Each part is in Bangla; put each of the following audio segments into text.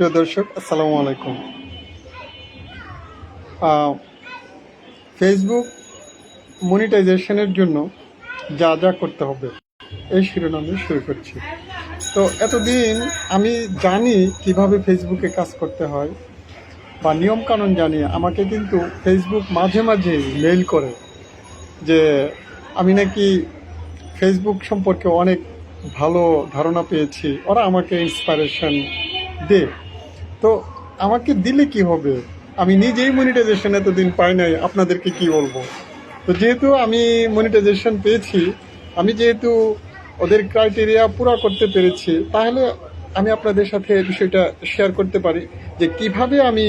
প্রিয় দর্শক, আসসালামু আলাইকুম। ফেসবুক মনিটাইজেশনের জন্য যা যা করতে হবে, এই শিরোনামে শুরু করছি। তো এতদিন আমি জানি কীভাবে ফেসবুকে কাজ করতে হয় বা নিয়মকানুন জানি, আমাকে কিন্তু ফেসবুক মাঝে মাঝে মেইল করে যে, আমি নাকি ফেসবুক সম্পর্কে অনেক ভালো ধারণা পেয়েছি, ওরা আমাকে ইন্সপাইরেশন দে। তো আমাকে দিলে কি হবে? আমি নিজেই মনিটাইজেশন এতদিন পাই নাই, আপনাদেরকে কি বলব? তো যেহেতু আমি মনিটাইজেশন পেয়েছি, আমি যেহেতু ওদের ক্রাইটেরিয়া পুরো করতে পেরেছি, তাহলে আমি আপনাদের সাথে বিষয়টা শেয়ার করতে পারি যে কীভাবে আমি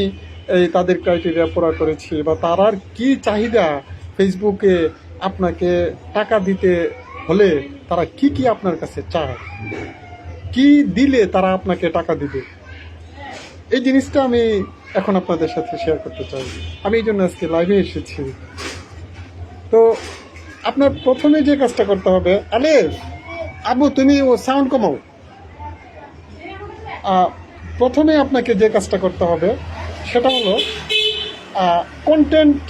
এই তাদের ক্রাইটেরিয়া পুরো করেছি বা তারার কি চাহিদা ফেসবুকে আপনাকে টাকা দিতে হলে তারা কি কি আপনার কাছে চায়? কি দিলে তারা আপনাকে টাকা দিবে? এই জিনিসটা আমি এখন আপনাদের সাথে শেয়ার করতে চাই। আমি এই জন্য আজকে লাইভে এসেছি। তো আপনার প্রথমে যে কাজটা করতে হবে আলে আবু, তুমি ও সাউন্ড কমাও। প্রথমে আপনাকে যে কাজটা করতে হবে, সেটা হলো কন্টেন্ট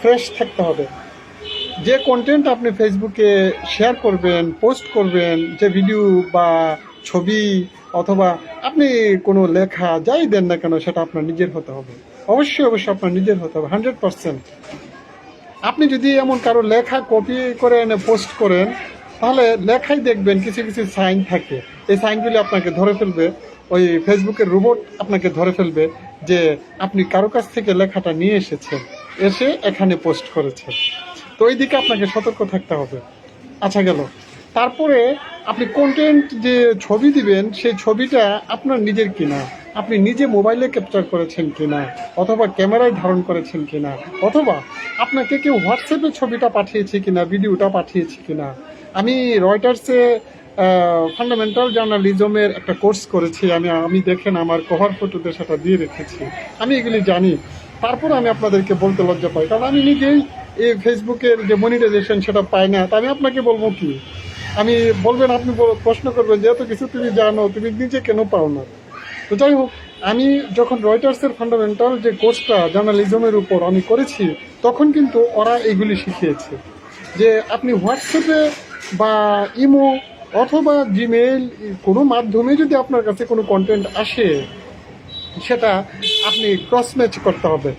ফ্রেশ থাকতে হবে। যে কন্টেন্ট আপনি ফেসবুকে শেয়ার করবেন পোস্ট করবেন, যে ভিডিও বা ছবি অথবা আপনি কোনো লেখা যাই দেন না কেন, সেটা আপনার নিজের হতে হবে। অবশ্যই অবশ্যই আপনার নিজের হতে হবে, হান্ড্রেড পার্সেন্ট। আপনি যদি এমন কারও লেখা কপি করে এনে পোস্ট করেন, তাহলে লেখাই দেখবেন কিছু কিছু সাইন থাকে। এই সাইনগুলি আপনাকে ধরে ফেলবে, ওই ফেসবুকের রোবট আপনাকে ধরে ফেলবে যে আপনি কারও কাছ থেকে লেখাটা নিয়ে এসেছেন, এসে এখানে পোস্ট করেছেন। তো ওই দিকে আপনাকে সতর্ক থাকতে হবে। আচ্ছা গেল। তারপরে আপনি কন্টেন্ট যে ছবি দিবেন, সেই ছবিটা আপনার নিজের কিনা? আপনি নিজে মোবাইলে ক্যাপচার করেছেন কিনা? অথবা ক্যামেরায় ধারণ করেছেন কিনা? অথবা আপনাকে কেউ হোয়াটসঅ্যাপে ছবিটা পাঠিয়েছে কিনা, ভিডিওটা পাঠিয়েছে কিনা? আমি রয়টার্সে ফান্ডামেন্টাল জার্নালিজমের একটা কোর্স করেছি, আমি আমি দেখেন আমার কভার ফটোতে সেটা দিয়ে রেখেছি। আমি এগুলি জানি। তারপর আমি আপনাদেরকে বলতে লজ্জা পাই, কারণ আমি নিজেই এই ফেসবুকের যে মনিটাইজেশন সেটা পাই না। তা আমি আপনাকে বলব কি? আমি বলবেন, আপনি প্রশ্ন করবেন যে এত কিছু তুমি জানো, তুমি নিজে কেন পাও না? তো যাই হোক, আমি যখন রয়টার্সের ফান্ডামেন্টাল যে কোর্সটা জার্নালিজমের উপর আমি করেছি, তখন কিন্তু ওরা এগুলি শিখিয়েছে। যে আপনি হোয়াটসঅ্যাপে বা ইমো অথবা জিমেইল কোনো মাধ্যমে যদি আপনার কাছে কোনো কন্টেন্ট আসে, সেটা আপনি ক্রস ম্যাচ করতে হবে।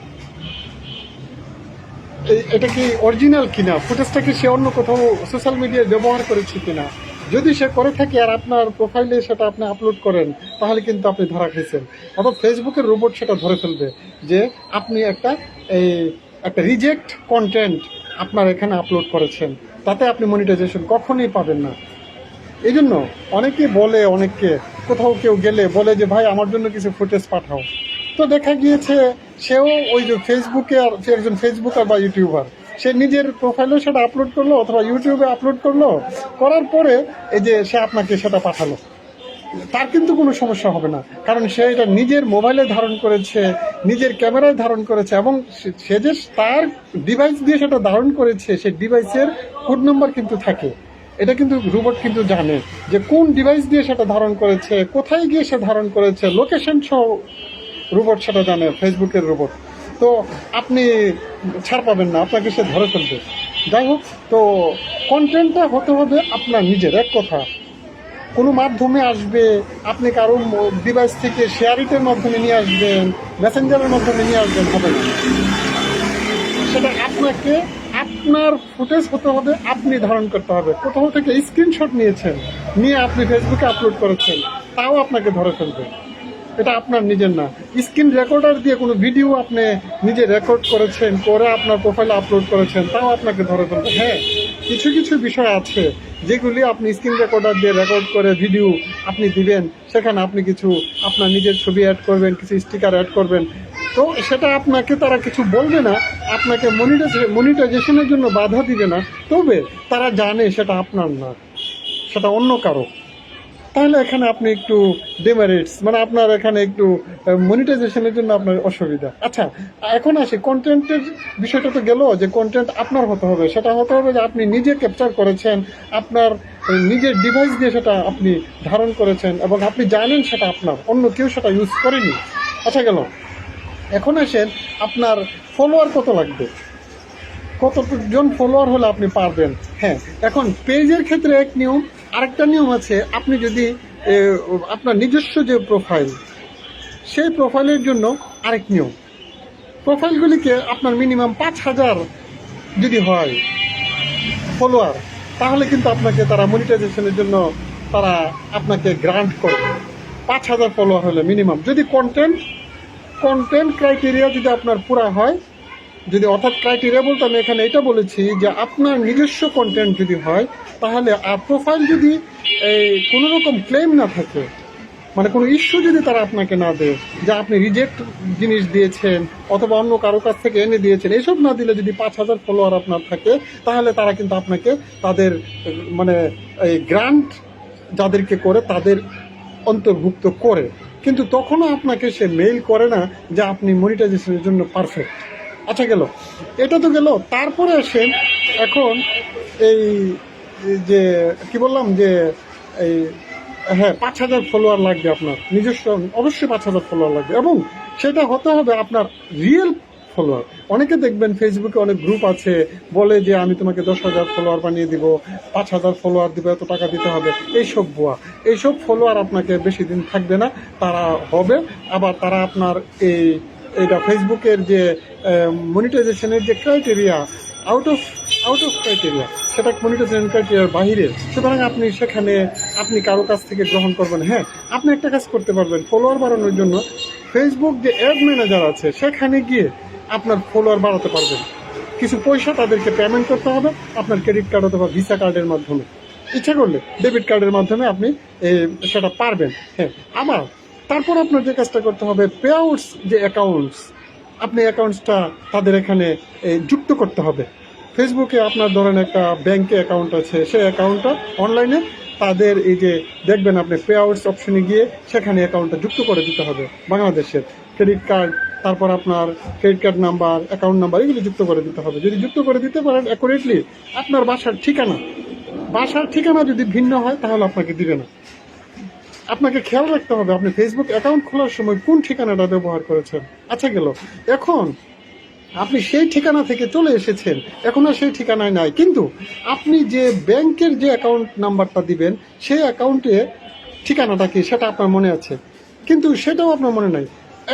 এটা কি অরিজিনাল কিনা? ফুটেজটা কি সে অন্য কোথাও সোশ্যাল মিডিয়ায় ব্যবহার করেছে কিনা? যদি সে করে থাকে আর আপনার প্রোফাইলে সেটা আপনি আপলোড করেন, তাহলে কিন্তু আপনি ধরা খেয়েছেন অথবা ফেসবুকের রোবট সেটা ধরে ফেলবে যে আপনি একটা এই একটা রিজেক্ট কন্টেন্ট আপনার এখানে আপলোড করেছেন। তাতে আপনি মনিটাইজেশন কখনোই পাবেন না। এই জন্য অনেকে বলে, অনেককে, কোথাও কেউ গেলে বলে যে, ভাই, আমার জন্য কিছু ফুটেজ পাঠাও। তো দেখা গিয়েছে সেও ওই যে ফেসবুকে আর সে একজন ফেসবুকার বা ইউটিউবার সে নিজের প্রোফাইলেও সেটা আপলোড করল অথবা ইউটিউবে আপলোড করল, করার পরে এই যে সে আপনাকে সেটা পাঠালো। তার কিন্তু কোনো সমস্যা হবে না, কারণ সে এটা নিজের মোবাইলে ধারণ করেছে, নিজের ক্যামেরায় ধারণ করেছে এবং সে- যে তার ডিভাইস দিয়ে সেটা ধারণ করেছে, সে ডিভাইসের কোড নাম্বার কিন্তু থাকে। এটা কিন্তু রোবট কিন্তু জানে যে কোন ডিভাইস দিয়ে সেটা ধারণ করেছে, কোথায় গিয়ে সে ধারণ করেছে লোকেশন সহ রোবট সেটা জানে, ফেসবুকের রোবট। তো আপনি ছাড় পাবেন না, আপনাকে সে ধরে ফেলবে। যাই হোক, তো কন্টেন্টটা হতে হবে আপনার নিজের, এক কথা। কোনো মাধ্যমে আসবে, আপনি কারও ডিভাইস থেকে শেয়ারিটের মাধ্যমে নিয়ে আসবেন মেসেঞ্জারের মাধ্যমে নিয়ে আসবেন, হবে না। সেটা আপনাকে, আপনার ফুটেজ হতে হবে, আপনি ধারণ করতে হবে। কোথাও থেকে স্ক্রিনশট নিয়েছেন, নিয়ে আপনি ফেসবুকে আপলোড করেছেন, তাও আপনাকে ধরে ফেলবে। এটা আপনার নিজের না। স্ক্রিন রেকর্ডার দিয়ে কোনো ভিডিও আপনি নিজে রেকর্ড করেছেন করে আপনার প্রোফাইলে আপলোড করেছেন, তাও আপনাকে ধরে ফেলবে। হ্যাঁ কিছু কিছু বিষয় আছে যেগুলি আপনি স্ক্রিন রেকর্ডার দিয়ে রেকর্ড করে ভিডিও আপনি দিবেন, সেখানে আপনি কিছু আপনার নিজের ছবি অ্যাড করবেন, কিছু স্টিকার অ্যাড করবেন। তো সেটা আপনাকে তারা কিছু বলবে না, আপনাকে মনিটাইজে মনিটাইজেশনের জন্য বাধা দিবে না। তবে তারা জানে সেটা আপনার না, সেটা অন্য কারও। তাহলে এখানে আপনি একটু ডেমারেটস মানে আপনার এখানে একটু মনিটাইজেশনের জন্য আপনার অসুবিধা। আচ্ছা এখন আসি কন্টেন্টের বিষয়টা তো গেল যে কন্টেন্ট আপনার হতে হবে। সেটা হতে হবে যে আপনি নিজে ক্যাপচার করেছেন, আপনার নিজের ডিভাইস দিয়ে সেটা আপনি ধারণ করেছেন এবং আপনি জানেন সেটা আপনার, অন্য কেউ সেটা ইউজ করেনি। আচ্ছা গেল। এখন আসেন, আপনার ফলোয়ার কত লাগবে? কতজন ফলোয়ার হলে আপনি পারবেন? হ্যাঁ এখন পেজের ক্ষেত্রে এক নিয়ম আরেকটা নিয়ম আছে, আপনি যদি আপনার নিজস্ব যে প্রোফাইল সেই প্রোফাইলের জন্য আরেক নিয়ম। প্রোফাইলগুলিকে আপনার মিনিমাম পাঁচ হাজার যদি হয় ফলোয়ার তাহলে কিন্তু আপনাকে তারা মনিটাইজেশনের জন্য তারা আপনাকে গ্রান্ট করবে। পাঁচ হাজার ফলোয়ার হলে মিনিমাম যদি কন্টেন্ট কন্টেন্ট ক্রাইটেরিয়া যদি আপনার পুরা হয় যদি অর্থাৎ ক্রাইটেরিয়া বলতে আমি এখানে এটা বলেছি যে আপনার নিজস্ব কন্টেন্ট যদি হয়, তাহলে প্রোফাইল যদি এই কোনো রকম ক্লেম না থাকে মানে কোনো ইস্যু যদি তারা আপনাকে না দেয়, যে আপনি রিজেক্ট জিনিস দিয়েছেন, অথবা অন্য কারও কাছ থেকে এনে দিয়েছেন, এসব না দিলে যদি পাঁচ হাজার ফলোয়ার আপনার থাকে, তাহলে তারা কিন্তু আপনাকে তাদের মানে এই গ্রান্ট যাদেরকে করে তাদের অন্তর্ভুক্ত করে। কিন্তু তখনও আপনাকে সে মেইল করে না যে আপনি মনিটাইজেশনের জন্য পারফেক্ট আচ্ছা গেল। এটা তো গেল। তারপরে আসেন এখন এই যে, কি বললাম যে, এই হ্যাঁ পাঁচ হাজার ফলোয়ার লাগবে আপনার। নিজস্ব, অবশ্যই পাঁচ হাজার ফলোয়ার লাগবে। এবং সেটা হতে হবে আপনার রিয়েল ফলোয়ার অনেকে দেখবেন ফেসবুকে অনেক গ্রুপ আছে, বলে যে, আমি তোমাকে দশ হাজার ফলোয়ার বানিয়ে দিব, পাঁচ হাজার ফলোয়ার দিব, এত টাকা দিতে হবে। এইসব বুয়া এইসব ফলোয়ার আপনাকে বেশি দিন থাকবে না। তারা হবে, আবার তারা আপনার এই এটা ফেসবুকের যে মনিটাইজেশনের যে criteria out of out of criteria সেটা মনিটাইজেশন ক্রাইটেরিয়ার বাহিরে। সুতরাং আপনি সেখানে, আপনি কারও কাছ থেকে গ্রহণ করবেন। হ্যাঁ আপনি একটা কাজ করতে পারবেন ফলোয়ার বাড়ানোর জন্য। ফেসবুক যে অ্যাড ম্যানেজার আছে, সেখানে গিয়ে আপনার ফলোয়ার বাড়াতে পারবেন। কিছু পয়সা তাদেরকে পেমেন্ট করতে হবে, আপনার ক্রেডিট কার্ড অথবা ভিসা কার্ডের মাধ্যমে। ইচ্ছা করলে ডেবিট কার্ডের মাধ্যমে আপনি সেটা পারবেন। হ্যাঁ আবার তারপর আপনার যে কাজটা করতে হবে পে আউটস যে অ্যাকাউন্টস আপনি অ্যাকাউন্টসটা তাদের এখানে যুক্ত করতে হবে। ফেসবুকে আপনার ধরেন একটা ব্যাংকে অ্যাকাউন্ট আছে, সেই অ্যাকাউন্টটা অনলাইনে তাদের এই যে দেখবেন আপনি পে আউটস অপশনে গিয়ে সেখানে অ্যাকাউন্টটা যুক্ত করে দিতে হবে বাংলাদেশের। ক্রেডিট কার্ড তারপর আপনার credit card number account number এগুলো যুক্ত করে দিতে হবে। যদি যুক্ত করে দিতে পারেন অ্যাকুরেটলি আপনার বাসার ঠিকানা। বাসার ঠিকানা যদি ভিন্ন হয় তাহলে আপনাকে দিবে না। আপনাকে খেয়াল রাখতে হবে, আপনি ফেসবুক অ্যাকাউন্ট খোলার সময় কোন ঠিকানাটা ব্যবহার করেছেন? আচ্ছা গেল। এখন আপনি সেই ঠিকানা থেকে চলে এসেছেন, এখন আর সেই ঠিকানায় নাই। কিন্তু আপনি যে ব্যাংকের যে অ্যাকাউন্ট নাম্বারটা দিবেন, সেই অ্যাকাউন্টে ঠিকানাটা কি, সেটা আপনার মনে আছে? কিন্তু সেটাও আপনার মনে নাই।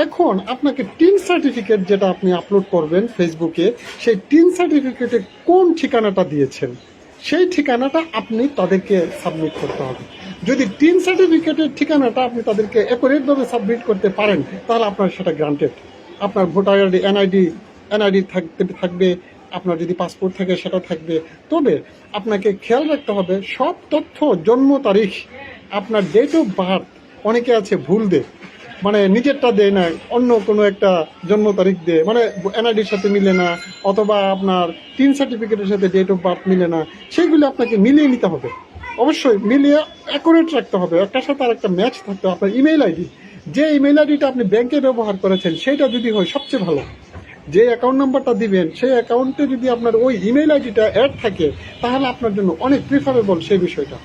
এখন আপনাকে টিন সার্টিফিকেট যেটা আপনি আপলোড করবেন ফেসবুকে সেই টিন সার্টিফিকেটে কোন ঠিকানাটা দিয়েছেন? সেই ঠিকানাটা আপনি তাদেরকে সাবমিট করতে হবে। যদি টিন সার্টিফিকেটের ঠিকানাটা আপনি তাদেরকে অ্যাকুরেটভাবে সাবমিট করতে পারেন, তাহলে আপনার সেটা গ্রান্টেড আপনার ভোটার আইডি এনআইডি এনআইডি থাকতে, থাকবে, আপনার যদি পাসপোর্ট থাকে সেটা থাকবে। তবে আপনাকে খেয়াল রাখতে হবে, সব তথ্য, জন্ম তারিখ, আপনার ডেট অফ বার্থ অনেকে আছে ভুল দেয় মানে নিজেরটা দেয় না অন্য কোনো একটা জন্ম তারিখ দেয় মানে এনআইডির সাথে মিলে না, অথবা আপনার টিন সার্টিফিকেটের সাথে ডেট অফ বার্থ মিলে না, সেইগুলো আপনাকে মিলিয়ে নিতে হবে। অবশ্যই মিলিয়ে অ্যাকুরেট রাখতে হবে। একটার সাথে আর একটা ম্যাচ থাকতে হবে। আপনার ইমেল আইডি যে ইমেল আইডিটা আপনি ব্যাংকে ব্যবহার করেছেন, সেটা যদি হয় সবচেয়ে ভালো। যে অ্যাকাউন্ট নাম্বারটা দিবেন, সেই অ্যাকাউন্টে যদি আপনার ওই ইমেল আইডিটা অ্যাড থাকে, তাহলে আপনার জন্য অনেক প্রিফারেবল সেই বিষয়টা।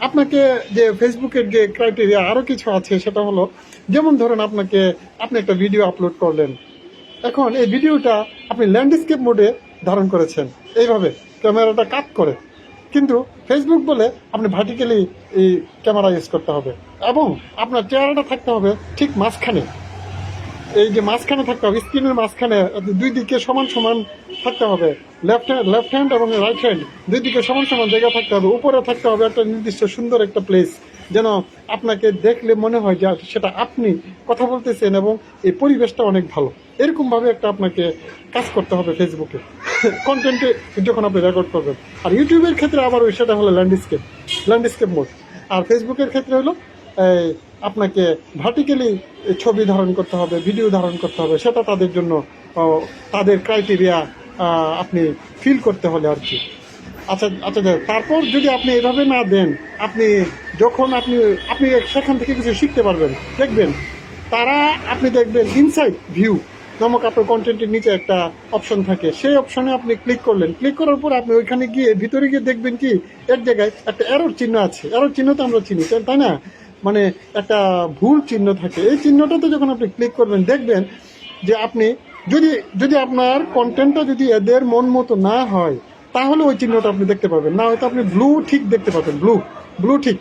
আপনাকে যে ফেসবুকের যে ক্রাইটেরিয়া আরও কিছু আছে, সেটা হলো, যেমন ধরেন আপনাকে, আপনি একটা ভিডিও আপলোড করলেন। এখন এই ভিডিওটা আপনি ল্যান্ডস্কেপ মোডে ধারণ করেছেন। এইভাবে ক্যামেরাটা কাট করে। কিন্তু ফেসবুক বলে আপনি ভার্টিক্যালি এই ক্যামেরা ইউজ করতে হবে। এবং আপনার চেহারাটা থাকতে হবে ঠিক মাঝখানে। এই যে মাঝখানে থাকতে হবে, স্ক্রিনের মাঝখানে দুই দিকে সমান সমান থাকতে হবে। লেফট হ্যান্ড লেফট হ্যান্ড এবং রাইট হ্যান্ড দুই দিকে সমান সমান জায়গা থাকতে হবে। উপরে থাকতে হবে একটা নির্দিষ্ট সুন্দর একটা প্লেস যেন আপনাকে দেখলে মনে হয় যে সেটা আপনি কথা বলতেছেন এবং এই পরিবেশটা অনেক ভালো। এরকমভাবে একটা আপনাকে কাজ করতে হবে ফেসবুকে কন্টেন্টে যখন আপনি রেকর্ড করবেন। আর ইউটিউবের ক্ষেত্রে আবার ওই সেটা হলো ল্যান্ডস্কেপ ল্যান্ডস্কেপ মোড আর ফেসবুকের ক্ষেত্রে হলো আপনাকে ভার্টিক্যালি ছবি ধারণ করতে হবে ভিডিও ধারণ করতে হবে, সেটা তাদের জন্য তাদের ক্রাইটেরিয়া আপনি ফিল করতে হলে আর কি। আচ্ছা আচ্ছা তারপর যদি আপনি এভাবে না দেন, আপনি যখন আপনি আপনি সেখান থেকে কিছু শিখতে পারবেন, দেখবেন। তারা, আপনি দেখবেন ইনসাইড ভিউ নামক আপনার কন্টেন্টের নিচে একটা অপশন থাকে। সেই অপশনে আপনি ক্লিক করলেন। ক্লিক করার পর আপনি ওইখানে গিয়ে, ভিতরে গিয়ে দেখবেন কি, এক জায়গায় একটা এরোর চিহ্ন আছে। এরোর চিহ্ন তো আমরা চিনি, তাই না? মানে একটা ভুল চিহ্ন থাকে। এই চিহ্নটাতে যখন আপনি ক্লিক করবেন, দেখবেন যে আপনি যদি যদি আপনার কন্টেন্টটা যদি এদের মন মতো না হয় তাহলে ওই চিহ্নটা আপনি দেখতে পাবেন। না হয়তো আপনি ব্লু ঠিক দেখতে পাবেন ব্লু ব্লু ঠিক।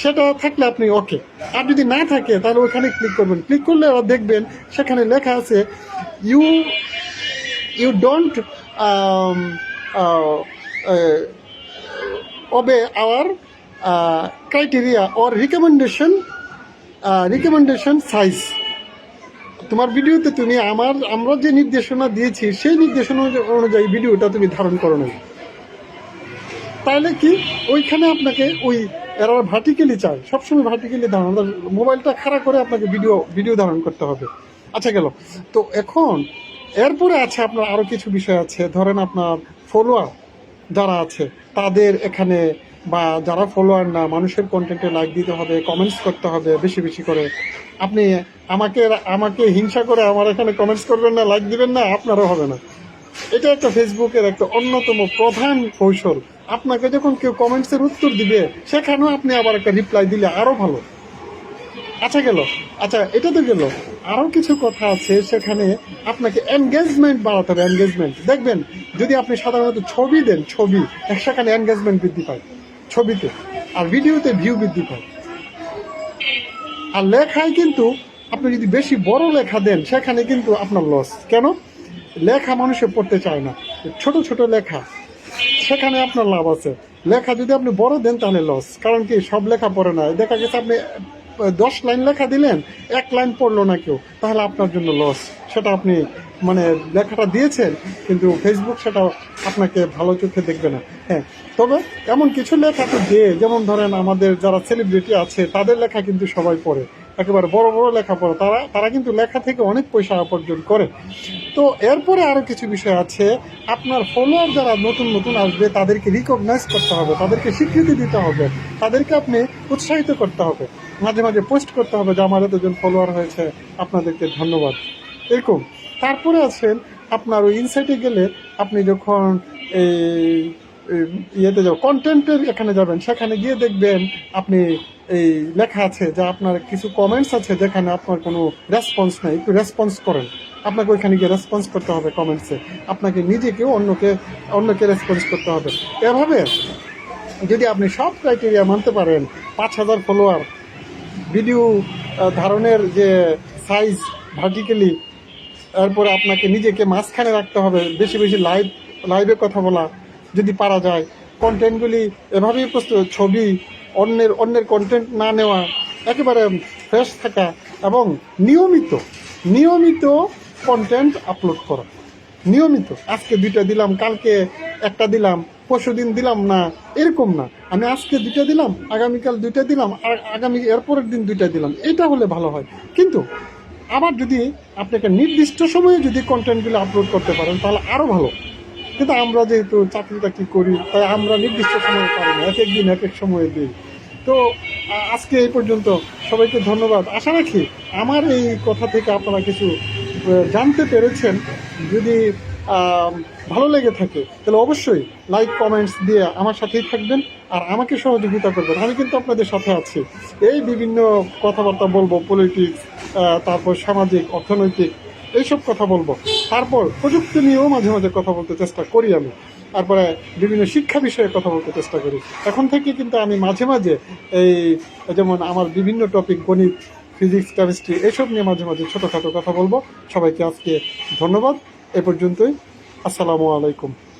সেটা থাকলে আপনি ওকে আর যদি না থাকে তাহলে ওখানে ক্লিক করবেন। ক্লিক করলে আবার দেখবেন সেখানে লেখা আছে you you don't uh, obey our uh, recommendation recommendation size. তোমার ভিডিওতে তুমি আমার আমরা যে নির্দেশনা দিয়েছি সেই নির্দেশনা অনুযায়ী ভিডিওটা তুমি ধারণ করো না তাহলে কি? ওইখানে আপনাকে ওই এরা ভার্টিক্যালি চায়। সবসময় ভার্টিক্যালি ধারণ। মোবাইলটা খাড়া করে আপনাকে ভিডিও ভিডিও ধারণ করতে হবে। আচ্ছা গেল। তো এখন এরপরে আছে আপনার আরও কিছু বিষয় আছে। ধরেন আপনার ফলোয়ার যারা আছে, তাদের এখানে বা যারা ফলোয়ার না, মানুষের কন্টেন্টে লাইক দিতে হবে কমেন্টস করতে হবে বেশি বেশি করে। আপনি আমাকে আমাকে হিংসা করে আমার এখানে কমেন্টস করবেন না লাইক দিবেন না, আপনারও হবে না। এটা একটা ফেসবুকের একটা অন্যতম প্রধান কৌশল। আপনাকে যখন কেউ কমেন্টসের উত্তর দিবে, সেখানেও আপনি আবার একটা রিপ্লাই দিলে আরও ভালো। আচ্ছা গেল। আচ্ছা এটা তো গেল। আরও কিছু কথা আছে সেখানে আপনাকে এনগেজমেন্ট বাড়াতে হবে এনগেজমেন্ট দেখবেন, যদি আপনি সাধারণত ছবি দেন, ছবি সেখানে এনগেজমেন্ট বৃদ্ধি পায় ছবিতে, আর ভিডিওতে ভিউ বৃদ্ধি পায়। আর লেখায় কিন্তু আপনি যদি বেশি বড় লেখা দেন, সেখানে কিন্তু আপনার লস কেন? লেখা মানুষে পড়তে চায় না। ছোট ছোট লেখা। সেখানে আপনার লাভ আছে। লেখা যদি আপনি বড় দেন তাহলে লস কারণ কি, সব লেখা পড়ে না। দেখা গেছে আপনি দশ লাইন লেখা দিলেন, এক লাইন পড়ল না কেউ, তাহলে আপনার জন্য লস সেটা আপনি মানে লেখাটা দিয়েছেন, কিন্তু ফেসবুক সেটা আপনাকে ভালো চোখে দেখবে না। হ্যাঁ তবে এমন কিছু লেখা তো দিয়ে। যেমন ধরেন আমাদের যারা সেলিব্রিটি আছে, তাদের লেখা কিন্তু সবাই পড়ে। একেবারে বড় বড় লেখা পড়ে। তারা তারা কিন্তু লেখা থেকে অনেক পয়সা উপার্জন করে। তো এরপরে আরও কিছু বিষয় আছে। আপনার ফলোয়ার যারা নতুন নতুন আসবে, তাদেরকে রিকগনাইজ করতে হবে, তাদেরকে স্বীকৃতি দিতে হবে, তাদেরকে আপনি উৎসাহিত করতে হবে। মাঝে মাঝে পোস্ট করতে হবে যে, আমার এতজন ফলোয়ার হয়েছে, আপনাদেরকে ধন্যবাদ। এরকম। তারপরে আছেন আপনার ওই ইনসাইটে গেলে আপনি যখন এই ইয়েতে যাও কন্টেন্টের এখানে যাবেন, সেখানে গিয়ে দেখবেন আপনি এই লেখা আছে যে আপনার কিছু কমেন্টস আছে যেখানে আপনার কোনো রেসপন্স নেই, একটু রেসপন্স করেন। আপনাকে ওইখানে গিয়ে রেসপন্স করতে হবে কমেন্টসে আপনাকে নিজেকেও অন্যকে অন্যকে রেসপন্স করতে হবে। এভাবে যদি আপনি সব ক্রাইটেরিয়া মানতে পারেন, পাঁচ হাজার ফলোয়ার ভিডিও ধারণের যে সাইজ ভার্টিক্যালি এরপরে আপনাকে নিজেকে মাঝখানে রাখতে হবে, বেশি বেশি লাইভ লাইভে কথা বলা যদি পারা যায় কন্টেন্টগুলি এভাবেই প্রস্তুত, ছবি, অন্যের অন্যের কন্টেন্ট না নেওয়া, একেবারে ফ্রেশ থাকা এবং নিয়মিত নিয়মিত কন্টেন্ট আপলোড করা। নিয়মিত, আজকে দুইটা দিলাম, কালকে একটা দিলাম পরশু দিন দিলাম না, এরকম না। আমি আজকে দুইটা দিলাম, আগামীকাল দুইটা দিলাম, আর আগামী, এরপরের দিন দুইটা দিলাম, এটা হলে ভালো হয়। কিন্তু আবার যদি আপনি একটা নির্দিষ্ট সময়ে যদি কন্টেন্টগুলো আপলোড করতে পারেন, তাহলে আরও ভালো। কিন্তু আমরা যেহেতু চাকরি টাকরি করি, তাই আমরা নির্দিষ্ট সময়ে পারি না এক এক দিন এক এক সময়ে দিই। তো আজকে এই পর্যন্ত সবাইকে ধন্যবাদ। আশা রাখি আমার এই কথা থেকে আপনারা কিছু জানতে পেরেছেন। যদি ভালো লেগে থাকে, তাহলে অবশ্যই লাইক কমেন্টস দিয়ে আমার সাথেই থাকবেন আর আমাকে সহযোগিতা করবেন। আমি কিন্তু আপনাদের সাথে আছি। এই বিভিন্ন কথাবার্তা বলব পলিটিক্স তারপর সামাজিক, অর্থনৈতিক এইসব কথা বলব। তারপর প্রযুক্তি নিয়েও মাঝে মাঝে কথা বলতে চেষ্টা করি আমি। তারপরে বিভিন্ন শিক্ষা বিষয়ে কথা বলতে চেষ্টা করি। এখন থেকে কিন্তু আমি মাঝে মাঝে এই যেমন আমার বিভিন্ন টপিক, গণিত, ফিজিক্স, কেমিস্ট্রি এসব নিয়ে মাঝে মাঝে ছোটোখাটো কথা বলব। সবাইকে আজকে ধন্যবাদ। এ পর্যন্তই। আসসালামু আলাইকুম।